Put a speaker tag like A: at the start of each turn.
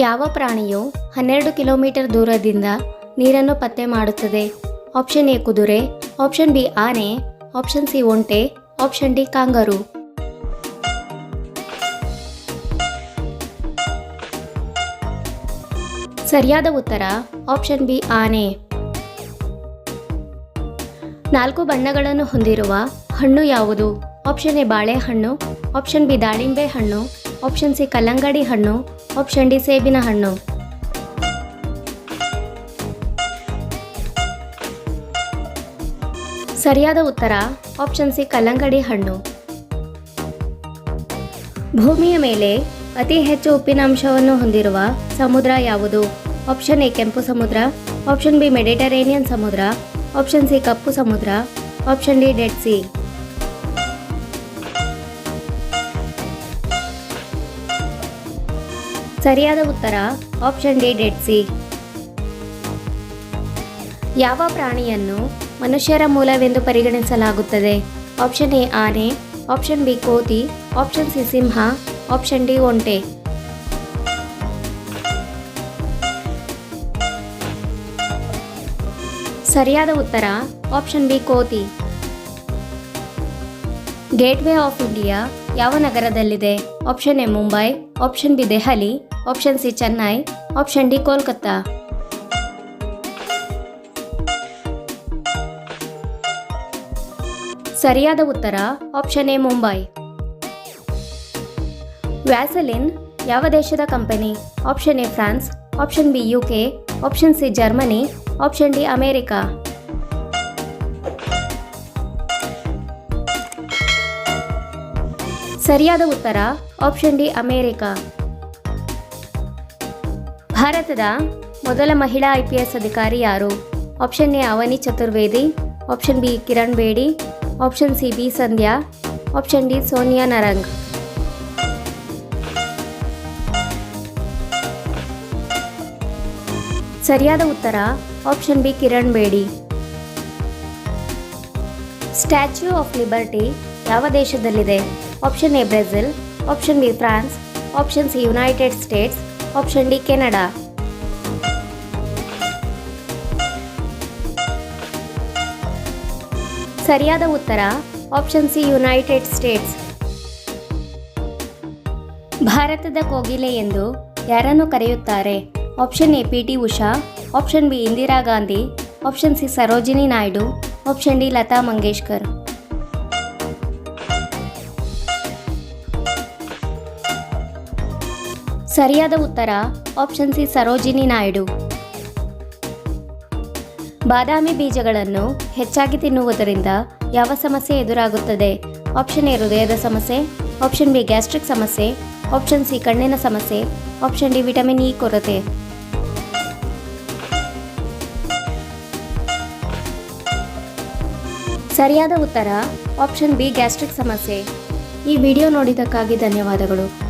A: ಯಾವ ಪ್ರಾಣಿಯು ಹನ್ನೆರಡು ಕಿಲೋಮೀಟರ್ ದೂರದಿಂದ ನೀರನ್ನು ಪತ್ತೆ ಮಾಡುತ್ತದೆ? ಆಪ್ಷನ್ ಎ ಕುದುರೆ, ಆಪ್ಷನ್ ಬಿ ಆನೆ, ಆಪ್ಷನ್ ಸಿ ಒಂಟೆ, ಆಪ್ಷನ್ ಡಿ ಕಾಂಗರು. ಸರಿಯಾದ ಉತ್ತರ, ಆಪ್ಷನ್ ಬಿ ಆನೆ. ನಾಲ್ಕು ಬಣ್ಣಗಳನ್ನು ಹೊಂದಿರುವ ಹಣ್ಣು ಯಾವುದು? ಆಪ್ಷನ್ ಎ ಬಾಳೆಹಣ್ಣು, ಆಪ್ಷನ್ ಬಿ ದಾಳಿಂಬೆ ಹಣ್ಣು, ಆಪ್ಷನ್ ಸಿ ಕಲ್ಲಂಗಡಿ ಹಣ್ಣು ಆಪ್ಷನ್ ಡಿ ಸೇಬಿನ ಹಣ್ಣು ಸರಿಯಾದ ಉತ್ತರ ಆಪ್ಷನ್ ಸಿ ಕಲ್ಲಂಗಡಿ ಹಣ್ಣು. ಭೂಮಿಯ ಮೇಲೆ ಅತಿ ಹೆಚ್ಚು ಉಪ್ಪಿನಾಂಶವನ್ನು ಹೊಂದಿರುವ ಸಮುದ್ರ ಯಾವುದು? ಆಪ್ಷನ್ ಎ ಕೆಂಪು ಸಮುದ್ರ. ಆಪ್ಷನ್ ಬಿ ಮೆಡಿಟರೇನಿಯನ್ ಸಮುದ್ರ. ಆಪ್ಷನ್ ಸಿ ಕಪ್ಪು ಸಮುದ್ರ. ಆಪ್ಷನ್ ಡಿ ಡೆಡ್ ಸಿ ಸರಿಯಾದ ಉತ್ತರ ಆಪ್ಷನ್ ಡಿ ಡೆಡ್ ಸಿ ಯಾವ ಪ್ರಾಣಿಯನ್ನು ಮನುಷ್ಯರ ಮೂಲವೆಂದು ಪರಿಗಣಿಸಲಾಗುತ್ತದೆ? ಆಪ್ಷನ್ ಎ ಆನೆ ಆಪ್ಷನ್ ಬಿ ಕೋತಿ ಆಪ್ಷನ್ ಸಿ ಸಿಂಹ ಆಪ್ಷನ್ ಡಿ ಒಂಟೆ. ಸರಿಯಾದ ಉತ್ತರ ಆಪ್ಷನ್ ಬಿ ಕೋತಿ. ಗೇಟ್ವೇ ಆಫ್ ಇಂಡಿಯಾ ಯಾವ ನಗರದಲ್ಲಿದೆ? Option A Mumbai option B Delhi option C Chennai option D Kolkata ಸರಿಯಾದ ಉತ್ತರ ಆಪ್ಷನ್ ಎ ಮುಂಬೈ ವ್ಯಾಸಲಿನ್, ಯಾವ ದೇಶದ company? Option A France option B U K option C Germany option D America ಸರಿಯಾದ ಉತ್ತರ option D America. ಭಾರತದ ಮೊದಲ ಮಹಿಳಾ I S ಅಧಿಕಾರಿ ಯಾರು? Option A, Avani Chaturvedi. Option B, Kiran Bedi. Option C, B, Sandhya. Option D, Sonia Narang. ಸರಿಯಾದ ಉತ್ತರ option B, Kiran Bedi. Statue of Liberty ಯಾವ ದೇಶದಲ್ಲಿದೆ? Option A Brazil option B France option C United States option D Canada ಸರಿಯಾದ ಉತ್ತರ option C United States ಭಾರತದ ಕೋಗಿಲೆ ಎಂದು ಯಾರನ್ನು ಕರೆಯುತ್ತಾರೆ? Option A P T Usha. Option B Indira Gandhi. Option C Sarojini Naidu. Option D Lata Mangeshkar. ಸರಿಯಾದ ಉತ್ತರ option C Sarojini Naidu. ಬಾದಾಮಿ ಬೀಜಗಳನ್ನು ಹೆಚ್ಚಾಗಿ ತಿನ್ನುವುದರಿಂದ ಯಾವ ಸಮಸ್ಯೆ ಎದುರಾಗುತ್ತದೆ? ಆಪ್ಷನ್ ಎ ಹೃದಯದ ಸಮಸ್ಯೆ ಆಪ್ಷನ್ ಬಿ ಗ್ಯಾಸ್ಟ್ರಿಕ್ ಸಮಸ್ಯೆ ಆಪ್ಷನ್ ಸಿ ಕಣ್ಣಿನ ಸಮಸ್ಯೆ ಆಪ್ಷನ್ ಡಿ ವಿಟಮಿನ್ ಇ ಕೊರತೆ. ಸರಿಯಾದ ಉತ್ತರ ಆಪ್ಷನ್ ಬಿ ಗ್ಯಾಸ್ಟ್ರಿಕ್ ಸಮಸ್ಯೆ. ಈ ವಿಡಿಯೋ ನೋಡಿದ್ದಕ್ಕಾಗಿ ಧನ್ಯವಾದಗಳು.